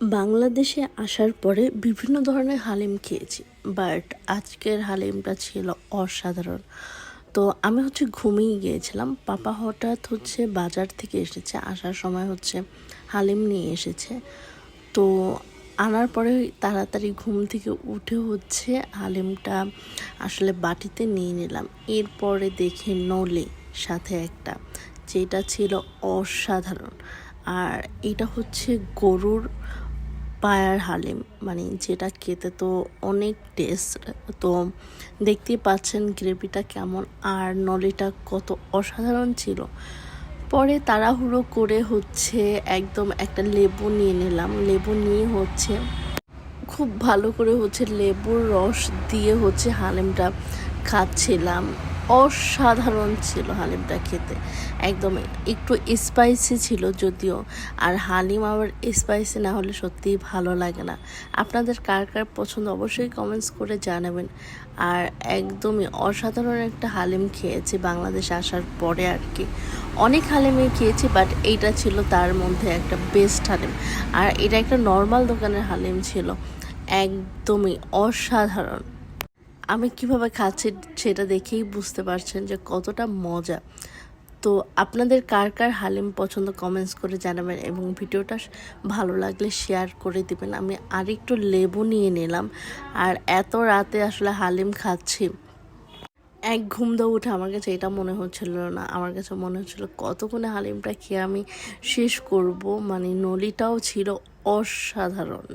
বাংলাদেশে আসার পরে বিভিন্ন ধরনের হালিম খেয়েছি বাট আজকের হালিমটা ছিল অসাধারণ। তো আমি হচ্ছে ঘুমিয়ে গিয়েছিলাম, পাপা হঠাৎ হচ্ছে বাজার থেকে এসেছে, আসার সময় হচ্ছে হালিম নিয়ে এসেছে। তো আনার পরে তাড়াতাড়ি ঘুম থেকে উঠে হচ্ছে হালিমটা আসলে বাটিতে নিয়ে নিলাম। এরপরে দেখি নলে সাথে একটা, যেটা ছিল অসাধারণ। আর এটা হচ্ছে গরুর পায়ার হালিম মানে যেটা খেতে তো অনেক টেস্ট তো দেখতেই পাচ্ছেন গ্রেভিটা কেমন আর নলিটা কত অসাধারণ ছিল। পরে তাড়াহুড়ো করে হচ্ছে একদম একটা লেবু নিয়ে নিলাম। লেবু নিয়ে হচ্ছে খুব ভালো করে হচ্ছে লেবুর রস দিয়ে হচ্ছে হালিমটা খাচ্ছিলাম। অসাধারণ ছিল হালিমটা খেতে। একদম একটু স্পাইসি ছিল যদিও। আর হালিম আবার স্পাইসি না হলে সত্যিই ভালো লাগে না। আপনাদের কার কার পছন্দ অবশ্যই কমেন্টস করে জানাবেন। আর একদমই অসাধারণ একটা হালিম খেয়েছি বাংলাদেশ আসার পরে আর কি। অনেক হালিমই খেয়েছি বাট এইটা ছিল তার মধ্যে একটা বেস্ট হালিম। আর এটা একটা নর্মাল দোকানের হালিম ছিল। একদমই অসাধারণ। আমি কীভাবে খাচ্ছি সেটা দেখেই বুঝতে পারছেন যে কতটা মজা। তো আপনাদের কার কার হালিম পছন্দ কমেন্টস করে জানাবেন এবং ভিডিওটা ভালো লাগলে শেয়ার করে দিবেন। আমি আরেকটু লেবু নিয়ে নিলাম। আর এত রাতে আসলে হালিম খাচ্ছি। এক ঘুম দিয়ে উঠে আমার কাছে এটা মনে হচ্ছিল না। আমার কাছে মনে হচ্ছিল কতক্ষণে হালিমটা খেয়ে আমি শেষ করব। মানে নলিটাও ছিল অসাধারণ।